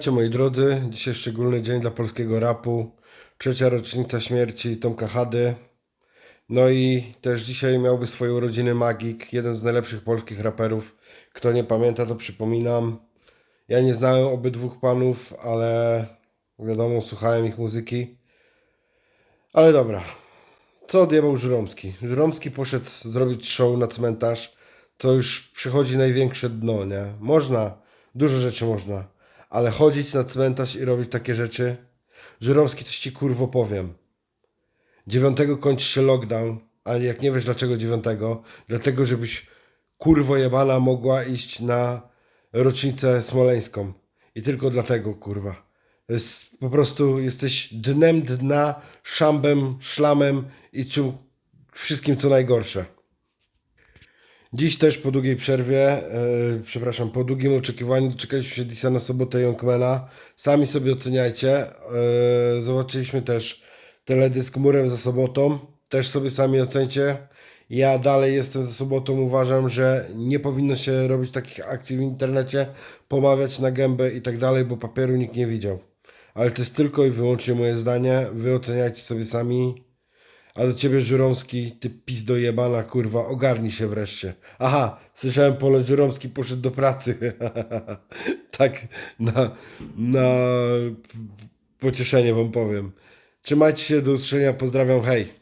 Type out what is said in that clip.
Witajcie moi drodzy, dzisiaj szczególny dzień dla polskiego rapu, trzecia rocznica śmierci Tomka Hady. No i też dzisiaj miałby swoje urodziny Magik, jeden z najlepszych polskich raperów. Kto nie pamięta, to przypominam. Ja nie znałem obydwóch panów, ale wiadomo, słuchałem ich muzyki. Ale dobra, co odjebał Żuromski? Żuromski poszedł zrobić show na cmentarz, to już przychodzi największe dno, nie? Można, dużo rzeczy można, ale chodzić na cmentarz i robić takie rzeczy? Żuromski, coś ci kurwo powiem. Dziewiątego kończy się lockdown, ale jak nie wiesz dlaczego dziewiątego, dlatego żebyś kurwo jebana mogła iść na rocznicę smoleńską. I tylko dlatego, kurwa. Jest po prostu, jesteś dnem dna, szambem, szlamem i czym, wszystkim co najgorsze. Dziś też po długiej przerwie, yy, przepraszam, po długim oczekiwaniu doczekaliśmy się Disa na sobotę Youngmana. Sami sobie oceniajcie. Yy, zobaczyliśmy też teledysk Murem za sobotą. Też sobie sami ocencie. Ja dalej jestem za sobotą. Uważam, że nie powinno się robić takich akcji w internecie, pomawiać na gębę i tak dalej, bo papieru nikt nie widział. Ale to jest tylko i wyłącznie moje zdanie. Wy oceniajcie sobie sami. A do ciebie Żuromski, ty pizdo jebana, kurwa, ogarnij się wreszcie. Aha, słyszałem, Pole Żuromski poszedł do pracy. tak, na, na pocieszenie wam powiem. Trzymajcie się, do usłyszenia, pozdrawiam, hej.